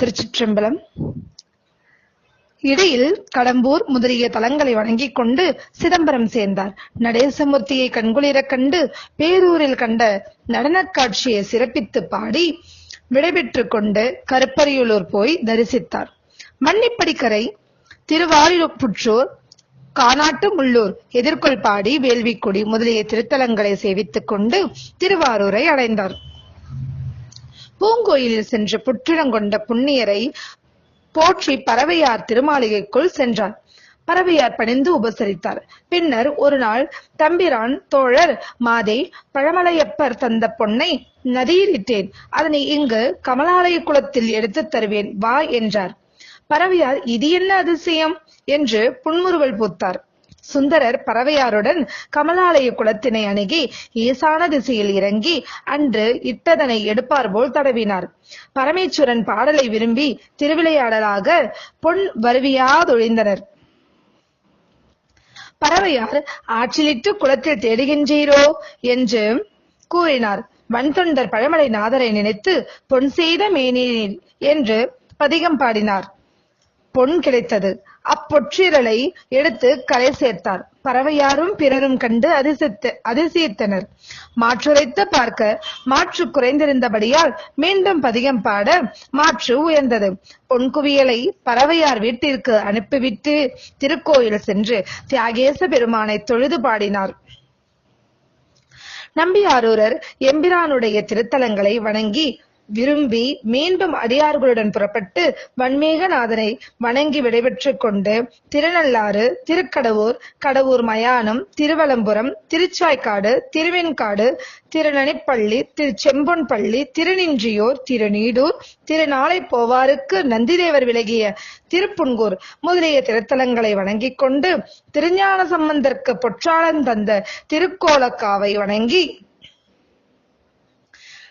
திருச்சிற்றம்பலம். இடையில் கடம்பூர் முதலிய தலங்களை வணங்கிக் கொண்டு சிதம்பரம் சேர்ந்தார். நடேசமூர்த்தியை கண்குளிரக் கண்டு பேரூரில் கண்ட நடனக் காட்சியை சிறப்பித்து பாடி விடைபெற்றுக் கொண்டு கருப்பரியுளூர் போய் தரிசித்தார். மன்னிப்படிக்கரை திருவாரிப்புற்றூர் காநாட்டு முள்ளூர் எதிர்கொள் பாடி வேள்விக்குடி முதலிய திருத்தலங்களை சேவித்துக் கொண்டு திருவாரூரை அடைந்தார். பூங்கோயிலில் சென்று புற்றிடங்கொண்ட புண்ணியரை போற்றி பறவையார் திருமாளிகைக்குள் சென்றார் பறவையார் பணிந்து உபசரித்தார். பின்னர் ஒரு நாள் தம்பிரான் தோழர் மாதே பழமலையப்பர் தந்த பொன்னை நதியிலிட்டேன். அதனை இங்கு கமலாலய குளத்தில் எடுத்து தருவேன் வா என்றார். பறவையார் இது என்ன அதிசயம்? என்று புன்முறுவல் பூத்தார். சுந்தரர் பறவையாருடன் கமலாலய குளத்தினை அணுகி ஈசான திசையில் இறங்கி அன்று இட்டதனை எடுப்பார் போல் தடவினார். பரமேஸ்வரன் பாடலை விரும்பி திருவிளையாடலாக பொன் வருவியாதொழிந்தனர் பறவையார் ஆற்றிலிட்டு குளத்தில் தேடுகின்றீரோ? என்று கூறினார். வன்தொண்டர் பழமலை நாதரை நினைத்து பொன் செய்த மேனீர் என்று பதிகம் பாடினார். பொன் கிடைத்தது. அப்பொற்றிரலை எடுத்து கரை சேர்த்தார். பறவையாரும் பிறரும் கண்டு அதிசத்த அதிசயித்தனர். மாற்றுரைத்த பார்க்க மாற்று குறைந்திருந்தபடியால் மீண்டும் பதிகம் பாட மாற்று உயர்ந்தது. பொன்குவியலை பறவையார் வீட்டிற்கு அனுப்பிவிட்டு திருக்கோயில் சென்று தியாகேச பெருமானை தொழுது பாடினார். நம்பியாரூரர் எம்பிரானுடைய திருத்தலங்களை வணங்கி விரும்பி மீண்டும் அடியார்களுடன் புறப்பட்டு வன்மேகநாதனை வணங்கி விடைபெற்றுக் கொண்டு திருநள்ளாறு திருக்கடவூர் கடவூர் மயானம் திருவலம்புரம் திருச்சாய்க்காடு திருவெண்காடு திருநனிப்பள்ளி திருச்செம்பொன்பள்ளி திருநின்றியூர் திருநீடூர் திருநாளைப்போவாருக்கு நந்திதேவர் விலகிய திருப்புன்கூர் முதலிய திருத்தலங்களை வணங்கிக் கொண்டு திருஞான சம்பந்தர்க்கு பொற்றாளன் தந்த திருக்கோலக்காவை வணங்கி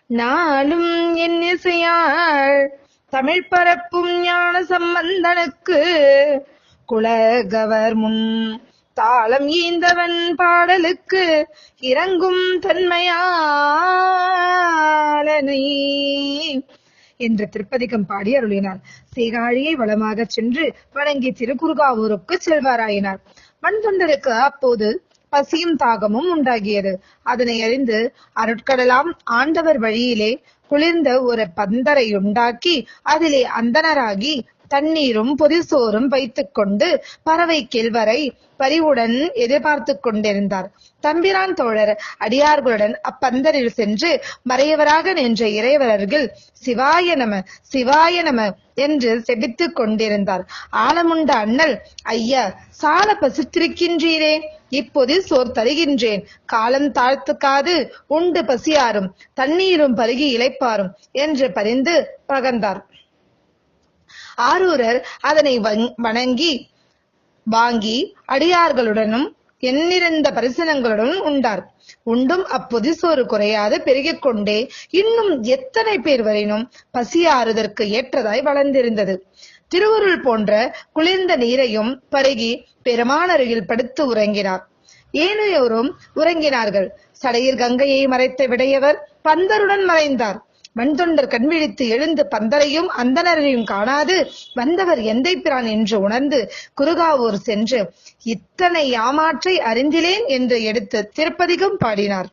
நாளும் என் இசையாள் தமிழ் பரப்பும் ஞான சம்பந்தனுக்கு குலகவர் முன் தாளம் ஈந்தவன் பாடலுக்கு இறங்கும் தன்மையாளனை என்று திருப்பதிகம் பாடி அருளினார். சீகாழியை வளமாகச் சென்று வணங்கி திருக்குறுகாவூருக்கு செல்வாராயினார். மண்தொண்டருக்கு அப்போது பசியும் தாகமும் உண்டாகியது. அதனை அறிந்து அருட்கடலாம் ஆண்டவர் வழியிலே குளிர்ந்த ஒரு பந்தரை உண்டாக்கி அதிலே அந்தனராகி தண்ணீரும் பொதிசோறும் வைத்துக் கொண்டு பறவை கேழ்வரை பரிவுடன் எதிர்பார்த்து கொண்டிருந்தார். தம்பிரான் தோழர் அடியார்களுடன் அப்பந்தரில் சென்று மறையவராக நின்ற இறைவரர்கள் சிவாய நம சிவாய நம என்று செபித்துக் கொண்டிருந்தார். ஆலமுண்ட அண்ணல் ஐயா சால பசித்திருக்கின்றீரே இப்போது சோர் தருகின்றேன். காலம் தாழ்த்துக்காது உண்டு பசியாரும் தண்ணீரும் பருகி இளைப்பாரும் என்று பரிந்து பகர்ந்தார். ஆரூரர் அதனை வங்- வணங்கி வாங்கி அடியார்களுடனும் எண்ணிறந்த பரிசனங்களுடனும் உண்டார். உண்டும் அப்பொதிசோறு குறையாது பெருகிக் கொண்டே இன்னும் எத்தனை பேர் வரையினும் பசியாறுதற்கு ஏற்றதாய் வளர்ந்திருந்தது. திருவருள் போன்ற குளிர்ந்த நீரையும் பருகி பெருமானருகில் படுத்து உறங்கினார். ஏனையோரும் உறங்கினார்கள். சடையில் கங்கையை மறைத்த விடையவர் பந்தருடன் மறைந்தார். மண்தொண்டர் கண்விழித்து எழுந்து பந்தரையும் அந்தனரையும் காணாது வந்தவர் எந்தை பிரான் என்று உணர்ந்து குருகாவூர் சென்று இத்தனை யாமாற்றை அறிந்திலேன் என்று எடுத்து திருப்பதிகம் பாடினார்.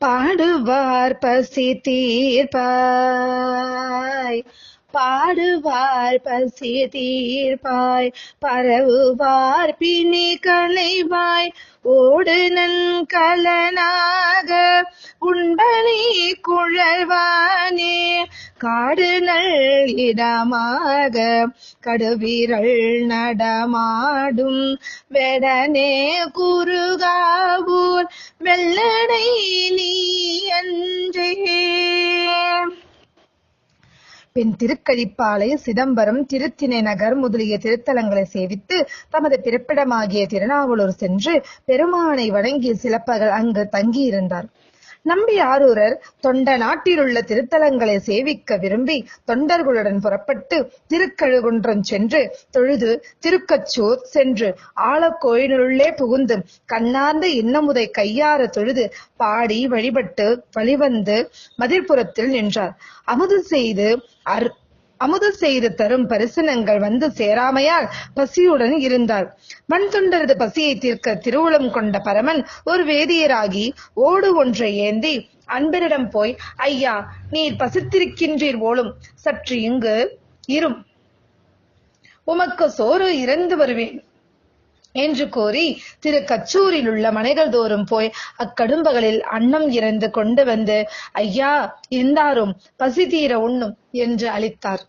பாடுவார் பசி தீர்ப்பாய் பாடுவார் பசி தீர்ப்பாய் பரவுவார் பிணி களைவாய் ஓடு நன்கலனாக உண்பனி குழல்வானே. காடு இடமாக கடுவிரல் நடமாடும். வெடனே குறுகாவூர் வெள்ளடை நீ அன்றே. பின் திருக்கழிப்பாலை சிதம்பரம் திருத்திணை நகர் முதலிய திருத்தலங்களை சேவித்து தமது பிறப்பிடமாகிய திருநாவலூர் சென்று பெருமானை வணங்கி சில பகல் அங்கு தங்கியிருந்தார். நம்பி ஆரூரர் தொண்ட நாட்டிலுள்ள திருத்தலங்களை சேவிக்க விரும்பி தொண்டர்களுடன் புறப்பட்டு திருக்கழுகுன்றம் சென்று தொழுது திருக்கச்சூர் சென்று ஆழக்கோயிலுள்ளே புகுந்து கண்ணார்ந்த இன்னமுதை கையார தொழுது பாடி வழிபட்டு வழிவந்து மதிர்புறத்தில் நின்றார். அமுது செய்து அர் அமுது செய்து தரும் பரிசனங்கள் வந்து சேராமையால் பசியுடன் இருந்தார் மண் தொண்டரது பசியை தீர்க்க திருவுளம் கொண்ட பரமன் ஒரு வேதியராகி ஓடு ஒன்றை ஏந்தி அன்பரிடம் போய் ஐயா நீர் பசித்திருக்கின்றீர் போலும் சற்று இங்கு இரும். உமக்கு சோறு இறந்து வருவேன். என்று கூறி திரு கச்சூரில் உள்ள மனைகள் தோறும் போய் அக்கடும்பகளில் அன்னம் இறந்து கொண்டு வந்து ஐயா இருந்தாரும் பசி தீர உண்ணும் என்று அளித்தார்.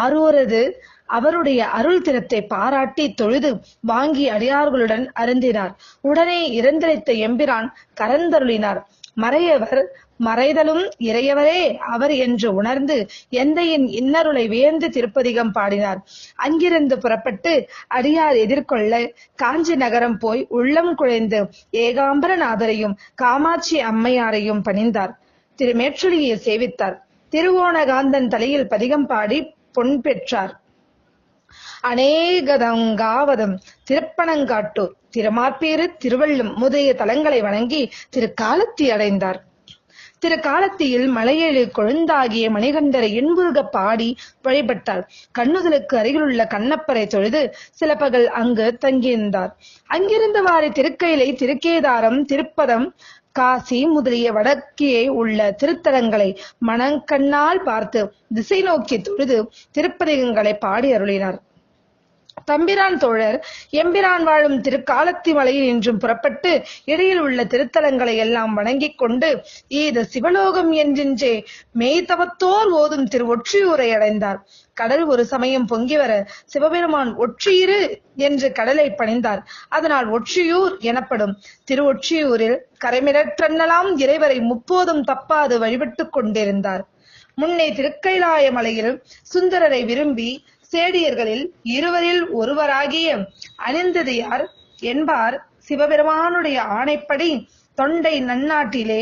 ஆரோரது அவருடைய அருள் திறத்தை பாராட்டி தொழுது வாங்கி அடியார்களுடன் அருந்தினார். உடனே இறந்தளித்த எம்பிரான் கரந்தருளினார். மறையவர் மறைதலும் இறையவரே அவர் என்று உணர்ந்து எந்தையின் இன்னருளை வியந்து திருப்பதிகம் பாடினார். அங்கிருந்து புறப்பட்டு அடியார் எதிர்கொள்ள காஞ்சி நகரம் போய் உள்ளம் குழைந்து ஏகாம்பரநாதரையும் காமாட்சி அம்மையாரையும் பணிந்தார். திருமேற்றுளியை சேவித்தார். திருவோணகாந்தன் தலையில் பதிகம் பாடி பொன் பெற்றார். அநேகதங்காவதம் திருப்பனங்காட்டூர் திருமாப்பேறு திருவள்ளும் முதலிய தலங்களை வணங்கி திரு காலத்தி அடைந்தார். திரு காலத்தியில் மலையேழு கொழுந்தாகிய மணிகண்டரை இன்புருக பாடி வழிபட்டார். கண்ணுதலுக்கு அருகிலுள்ள கண்ணப்பரை தொழுது சில பகல் அங்கு தங்கியிருந்தார். அங்கிருந்தவாறு திருக்கையிலை திருக்கேதாரம் திருப்பதம் காசி முதலிய வடக்கே உள்ள திருத்தலங்களை மனங்கண்ணால் பார்த்து திசை நோக்கி தொழுது திருப்பதிகங்களை பாடி அருளினார். தம்பிரான் தோழர் எம்பிரான் வாழும் திருக்காலத்தி மலையில் என்றும் புறப்பட்டு இடையில் உள்ள திருத்தலங்களை எல்லாம் வணங்கிக் கொண்டு ஈத சிவலோகம் என்றின்றே மெய்தவத்தோர் ஓதும் திரு ஒற்றியூரை அடைந்தார். கடல் ஒரு சமயம் பொங்கி வர சிவபெருமான் ஒற்றியிரு என்று கடலை பணிந்தார். அதனால் ஒற்றியூர் எனப்படும் திரு ஒற்றியூரில் கரைமிரற்றன்னலாம் இறைவரை முப்போதும் தப்பாது வழிபட்டுக் கொண்டிருந்தார். முன்னே திருக்கைலாய மலையில் சுந்தரரை விரும்பி சேடியர்களில் இருவரில் ஒருவராகிய அனிந்ததியார் என்பார் சிவபெருமானுடைய ஆணைப்படி தொண்டை நன்னாட்டிலே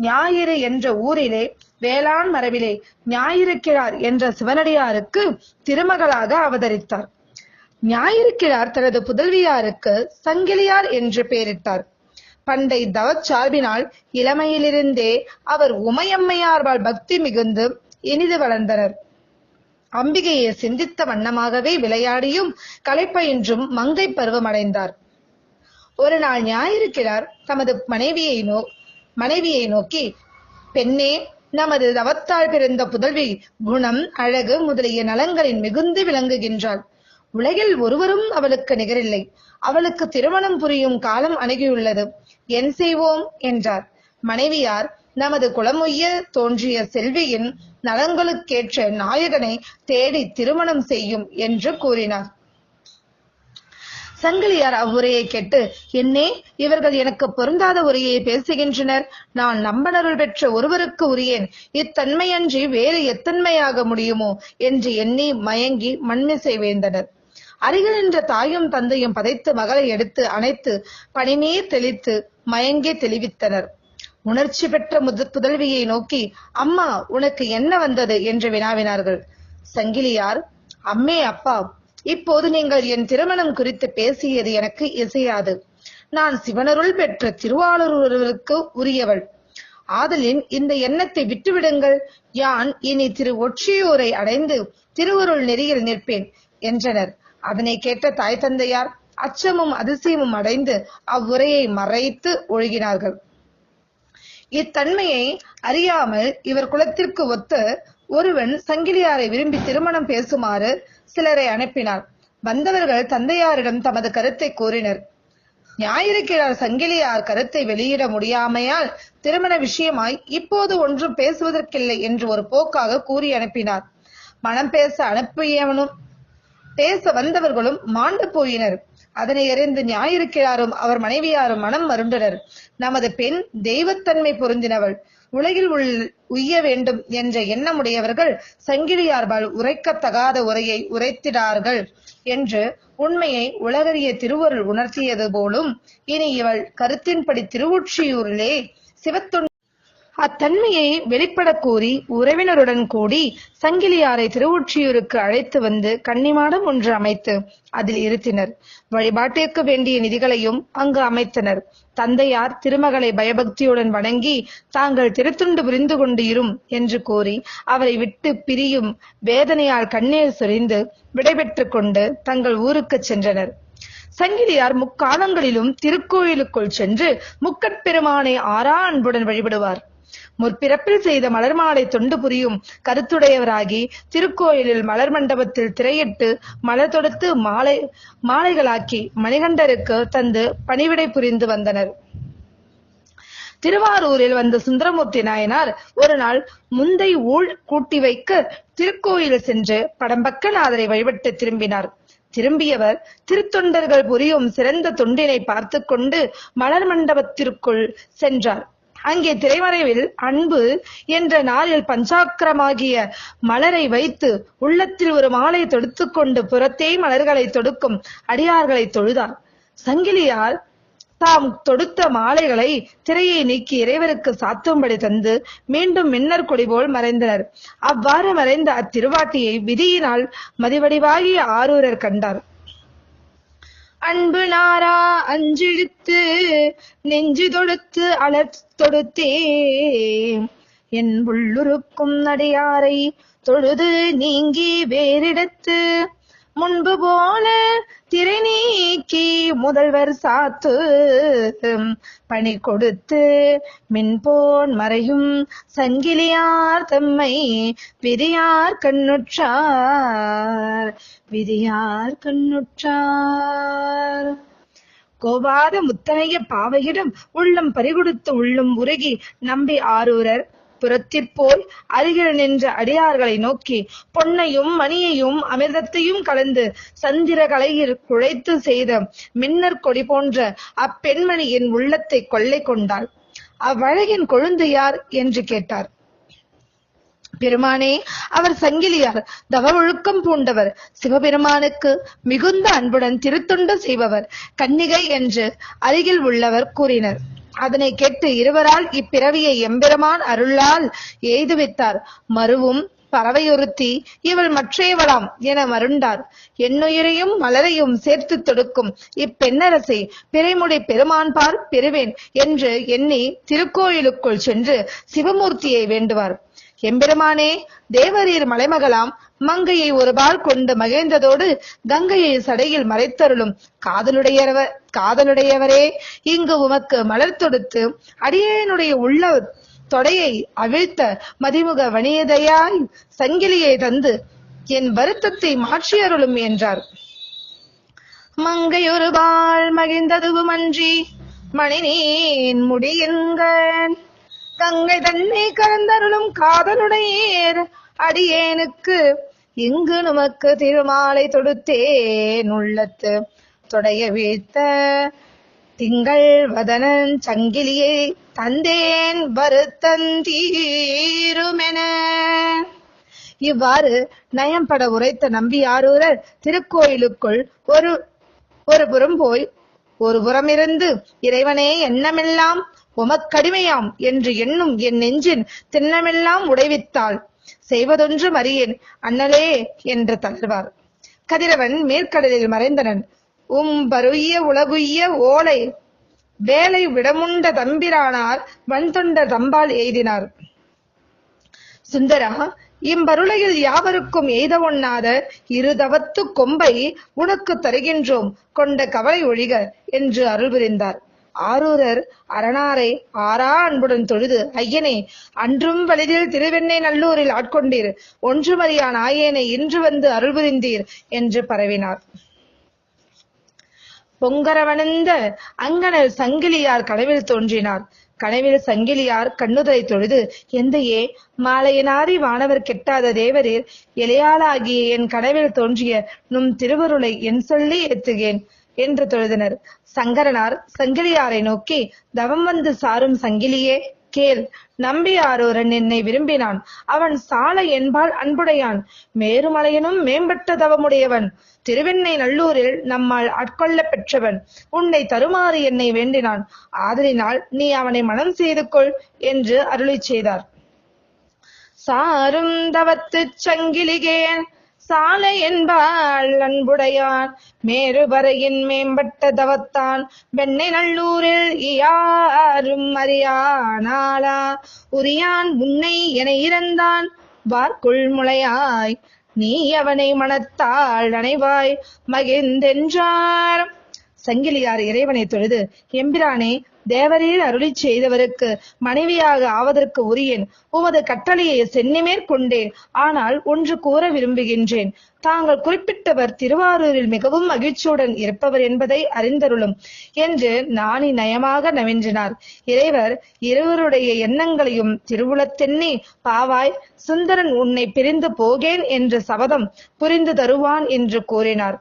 ஞாயிறு என்ற ஊரிலே வேளாண் மரபிலே ஞாயிறு கிழார் என்ற சிவனடியாருக்கு திருமகளாக அவதரித்தார். ஞாயிறு கிழார் தனது புதல்வியாருக்கு சங்கிலியார் என்று பெயரிட்டார். பண்டை தவச்சார்பினால் இளமையிலிருந்தே அவர் உமையம்மையார்வால் பக்தி மிகுந்து இனிது வளர்ந்தனர். அம்பிகையை சிந்தித்த வண்ணமாகவே விளையாடியும் களைப்பயின்றும் மங்கை பருவமடைந்தார். ஒரு நாள் ஞாயிறு தமது மனைவியை நோ மனைவியை நோக்கி பெண்ணே நமது தவத்தால் பிறந்த புதல்வி குணம் அழகு முதலிய நலங்களின் மிகுந்து விளங்குகின்றாள். உலகில் ஒருவரும் அவளுக்கு நிகரில்லை. அவளுக்கு திருமணம் புரியும் காலம் அணுகியுள்ளது. என் செய்வோம் என்றார். மனைவியார் நமது குலமுய்ய தோன்றிய செல்வியின் நலங்களுக்கேற்ற நாயகனை தேடி திருமணம் செய்யும் என்று கூறினார். சங்கிலியார் அவ்வுரையை கேட்டு என்னே இவர்கள் எனக்கு பொருந்தாத உரையை பேசுகின்றனர். நான் நம்பனருள் பெற்ற ஒருவருக்கு உரியேன். இத்தன்மையன்றி வேறு எத்தன்மையாக முடியுமோ? என்று எண்ணி மயங்கி மண்மிசை வேந்தனர். அருகில் நின்ற தாயும் தந்தையும் பதைத்து மகளை எடுத்து அணைத்து பனிநீர் தெளித்து மயங்கி தெளிவித்தனர். உணர்ச்சி பெற்ற முது புதல்வியை நோக்கி அம்மா உனக்கு என்ன வந்தது? என்று வினாவினார்கள். சங்கிலியார் அம்மே அப்பா இப்போது நீங்கள் என் திருமணம் குறித்து பேசியது எனக்கு இசையாது. நான் சிவனருள் பெற்ற திருவாளூருக்கு உரியவள். ஆதலின் இந்த எண்ணத்தை விட்டுவிடுங்கள். யான் இனி திரு ஒற்றியூரை அடைந்து திருவருள் நெறியில் நிற்பேன் என்றனர். அதனை கேட்ட தாய் தந்தையார் அச்சமும் அதிசயமும் அடைந்து அவ்வுரையை மறைத்து ஒழுகினார்கள். இத்தன்மையை அறியாமல் இவர் குலத்திற்கு ஒத்து ஒருவன் சங்கிலியாரை விரும்பி திருமணம் பேசுமாறு சிலரை அனுப்பினார். வந்தவர்கள் தந்தையாரிடம் தமது கருத்தை கூறினர். ஞாயிறுக்கிழார் சங்கிலியார் கருத்தை வெளியிட முடியாமையால் திருமண விஷயமாய் இப்போது ஒன்றும் பேசுவதற்கில்லை என்று ஒரு போக்காக கூறி அனுப்பினார். மனம் பேச அனுப்பியவனும் பேச வந்தவர்களும் மாண்டு போயினர். அதனை அறிந்து ஞாயிறுக்கிழாரும் அவர் மனைவியாரும் மனம் மருண்டனர் நமது பெண் தெய்வத்தன்மை பொருந்தினவள். உலகில் உள் உய்ய வேண்டும் என்ற எண்ணமுடையவர்கள் சங்கிலியார்பால் உரைக்கத்தகாத உரையை உரைத்திடார்கள் என்று உண்மையை உலகறிய திருவருள் உணர்த்தியது போலும் இனி இவள் கருத்தின்படி திருவொற்றியூரிலே சிவத்துண் அத்தன்மையை வெளிப்படக் கூறி உறவினருடன் கூடி சங்கிலியாரை திருவொற்றியூருக்கு அழைத்து வந்து கன்னிமாடம் ஒன்று அமைத்து அதில் இருத்தினர். வழிபாட்டிற்கு வேண்டிய நிதிகளையும் அங்கு அமைத்தனர். தந்தையார் திருமகளை பயபக்தியுடன் வணங்கி தாங்கள் திருத்துண்டு புரிந்து கொண்டு இரும் என்று கூறி அவரை விட்டு பிரியும் வேதனையால் கண்ணீர் சொரிந்து விடைபெற்றுக் கொண்டு தங்கள் ஊருக்கு சென்றனர். சங்கிலியார் முக்காலங்களிலும் திருக்கோயிலுக்குள் சென்று முக்கட்பெருமானை ஆறா அன்புடன் வழிபடுவார். முற்பிறப்பில் செய்த மலர் மாலை தொண்டு புரியும் கருத்துடையவராகி திருக்கோயிலில் மலர் மண்டபத்தில் திரையிட்டு மலர் தொடுத்து மாலை மாலைகளாக்கி மணிகண்டருக்கு தந்து பணிவிடை புரிந்து வந்தனர். திருவாரூரில் வந்த சுந்தரமூர்த்தி நாயனார் ஒரு நாள் முந்தை ஊழ் கூட்டி வைக்க திருக்கோயில் சென்று படம்பக்கநாதரை வழிபட்டு திரும்பினார். திரும்பியவர் திருத்தொண்டர்கள் புரியும் சிறந்த தொண்டினை பார்த்து கொண்டு மலர் மண்டபத்திற்குள் சென்றார். அங்கே திரைமறைவில் அன்பு என்ற நாளில் பஞ்சாக்கிரமாகிய மலரை வைத்து உள்ளத்தில் ஒரு மாலை தொடுத்து கொண்டு புறத்தே மலர்களை தொடுக்கும் அடியார்களை தொழுதார். சங்கிலியார் தாம் தொடுத்த மாலைகளை திரையை நீக்கி இறைவருக்கு சாத்தும்படி தந்து மீண்டும் மின்னர் கொடி போல் மறைந்தனர். அவ்வாறு மறைந்த அத்திருவாட்டியை விதியினால் மதிவடிவாகிய ஆரூரர் கண்டார். அன்பு நாரா அஞ்சிழுத்து நெஞ்சு தொடுத்து அலர் தொடுத்தே என் உள்ளுருக்கும் நடையாரை தொழுது நீங்கி வேறிடத்து. முன்பு போல திரை நீக்கி முதல்வர் சாத்து பணி கொடுத்து மின்போன் மறையும் சங்கிலியார் தம்மை விதியார் கண்ணுற்றார் விதியார் கண்ணுற்றார். கோபாத முத்தனைய பாவையிடம் உள்ளம் பறிகொடுத்து உள்ளம் உருகி நம்பி ஆரூரர் புறத்திற்போல் அருகில் நின்ற அடியார்களை நோக்கி பொன்னையும் மணியையும் அமிர்தத்தையும் கலந்து சந்திர கலையில் குழைத்து செய்த மின்னர் கொடி போன்ற அப்பெண்மணியின் உள்ளத்தை கொள்ளை கொண்டாள். அவ்வழகின் கொழுந்து யார்? என்று கேட்டார். பெருமானே அவர் சங்கிலியார் தவ ஒழுக்கம் பூண்டவர் சிவபெருமானுக்கு மிகுந்த அன்புடன் திருத்தொண்டு செய்பவர் கன்னிகை என்று அருகில் உள்ளவர் கூறினர். அதனை கேட்டு இருவரால் இப்பிறவியை எம்பெருமான் அருளால் எய்துவித்தார் மறுவும் பறவையொருத்தி இவள் மற்றையவளாம் என மருண்டார் என்னுயிரையும் மலரையும் சேர்த்து தொடுக்கும் இப்பெண்ணரசை பிறைமுடி பெருமான் பார் பெறுவேன் என்று எண்ணி திருக்கோயிலுக்குள் சென்று சிவமூர்த்தியை வேண்டுவார். எம்பெருமானே தேவரீர் மலைமகளாம் மங்கையை ஒருபால் கொண்டு மகிழ்ந்ததோடு கங்கையை சடையில் மறைத்தருளும் காதலுடையவர் காதலுடையவரே இங்கு உமக்கு மலர் தொடுத்து அடியேனுடைய உள்ள தொடையை அவிழ்த்த மதிமுக வணியதையாய் சங்கிலியை தந்து என் வருத்தத்தை மாற்றியருளும் என்றார். மங்கையொரு பால் மகிழ்ந்ததுவுமன்றி மணினேன் முடியுங்கள் கங்கை தன்னை கலந்தருளும் காதலுடையேர் அடியேனுக்கு இங்கு நமக்கு திருமாலை தொடுத்தேன் உள்ளத்து. தொடைய வீழ்த்த திங்கள் வதனன் சங்கிலியை தந்தேன் வருத்தந்தீருமென இவ்வாறு நயம்பட உரைத்த நம்பியாரூரர் திருக்கோயிலுக்குள் ஒரு ஒரு புறம் போய் ஒரு புறமிருந்து இறைவனே எண்ணமெல்லாம் உமக்கடிமையாம் என்று எண்ணும் என் நெஞ்சின் திண்ணமெல்லாம் உடைவித்தாள். செய்வதொன்று மறியேன் அண்ணலே என்று தளர்வார். கதிரவன் மேற்கடலில் மறைந்தனன். உம் பருய உலகுய்ய ஓலை வேலை விடமுண்ட தம்பிரானார் வன்தொண்ட தம்பால் எய்தினார். சுந்தரா இம்பருளையில் யாவருக்கும் எய்த ஒண்ணாத இருதவத்து கொம்பை உனக்கு தருகின்றோம் கொண்ட கவலை ஒழிக என்று அருள் புரிந்தார் ஆரூரர் அரணாரை ஆறா அன்புடன் தொழுது ஐயனே அன்றும் வலிதில் திருவெண்ணை நல்லூரில் ஆட்கொண்டீர். ஒன்றுமறியா நாயேனை இன்று வந்து அருள் புரிந்தீர் என்று பரவினார். பொங்கரவனந்த அங்கனர் சங்கிலியார் கனவில் தோன்றினார். கனவில் சங்கிலியார் கண்ணுதலை தொழுது எந்தையே மாலையனாரி வானவர் கெட்டாத தேவரீர் இளையாளாகிய என் கனவில் தோன்றிய நும் திருவருளை என் சொல்லி ஏத்துகேன் என்று தொழுதனர். சங்கரனார் சங்கிலியாரை நோக்கி தவம் வந்து சாரும் சங்கிலியே கேள். நம்பியாரூரன் என்னை விரும்பினான். அவன் சால என்பால் அன்புடையான். மேருமலையனும் மேம்பட்ட தவமுடையவன். திருவெண்ணை நல்லூரில் நம்மால் ஆட்கொள்ளப் பெற்றவன். உன்னை தருமாறு என்னை வேண்டினான். ஆதலினால் நீ அவனை மனம் செய்து கொள் என்று அருளிச் செய்தார். சாரும் தவத்து சங்கிலிகேன் சாலை என்பாள் அன்புடையான். மேருவரையின் மேம்பட்ட தவத்தான். வெண்ணை நல்லூரில் யாரும் அறியானாளா? உரியான் உன்னை என இறந்தான். வார்க்குள் முளையாய். நீ அவனை மணத்தாள் அணைவாய். மகிழ்ந்தென்றார். சங்கிலியார் இறைவனை தொழுது எம்பிரானே தேவரீர் அருளிச் செய்தவருக்கு மனைவியாக ஆவதற்கு உரியேன். உமது கட்டளையை சென்னிமேற்கொண்டேன் ஆனால் ஒன்று கூற விரும்புகின்றேன். தாங்கள் குறிப்பிட்டவர் திருவாரூரில் மிகவும் மகிழ்ச்சியுடன் இருப்பவர் என்பதை அறிந்தருளும் என்று நாணி நயமாக நவின்றினார். இறைவர் இருவருடைய எண்ணங்களையும் திருவுளத்தெண்ணி பாவாய் சுந்தரன் உன்னை பிரிந்து போகேன் என்று சபதம் புரிந்து தருவான் என்று கூறினார்.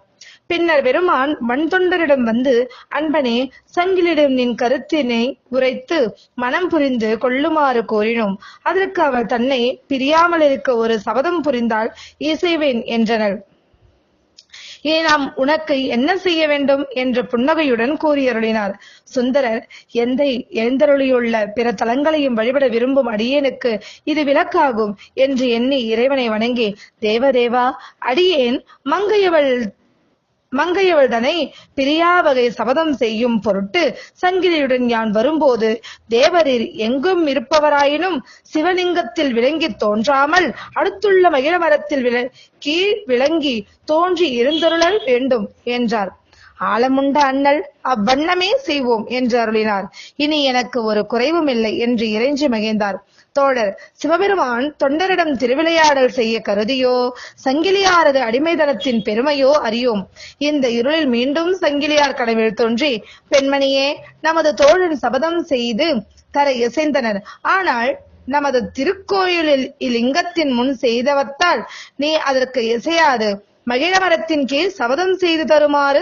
பின்னர் பெருமான் வன்தொண்டரிடம் வந்து அன்பனே சங்கிலிடம் நின் கருத்தினை உரைத்து மனம் புரிந்து கொள்ளுமாறு கோரினோம். அதற்கு அவர் தன்னை பிரியாமல் இருக்க ஒரு சபதம் புரிந்தால் இசைவேன் என்றனர். இனி நாம் உனக்கு என்ன செய்ய வேண்டும்? என்று புன்னகையுடன் கூறியருளினார். சுந்தரர் எந்தை எழுந்தருளியுள்ள பிற தலங்களையும் வழிபட விரும்பும் அடியேனுக்கு இது விளக்காகும் என்று எண்ணி இறைவனை வணங்கி தேவதேவா அடியேன் மங்கையவள் மங்கையவள்தனை பிரியாவகை சபதம் செய்யும் பொருட்டு சங்கிலியுடன் யான் வரும்போது தேவரீர் எங்கும் இருப்பவராயினும் சிவலிங்கத்தில் விளங்கித் தோன்றாமல் அடுத்துள்ள மகிழ மரத்தில் விள கீழ் விளங்கி தோன்றி இருந்தருளல் வேண்டும் என்றார். ஆழமுண்ட அண்ணல் அவ்வண்ணமே செய்வோம் என்று அருளினார். இனி எனக்கு ஒரு குறைவும் இல்லை என்று இறைஞ்சி மகிழ்ந்தார். தோழர் சிவபெருமான் தொண்டரிடம் திருவிளையாடல் செய்ய கருதியோ சங்கிலியாரது அடிமைதனத்தின் பெருமையோ அறியோம். இந்த இருளில் மீண்டும் சங்கிலியார் கனவில் தோன்றி பெண்மணியே நமது தோழன் சபதம் செய்து தர இசைந்தனர் ஆனால் நமது திருக்கோயிலில் இலிங்கத்தின் முன் செய்தவத்தால் நீ அதற்கு இசையாது மகிழ மரத்தின் கீழ் சபதம் செய்து தருமாறு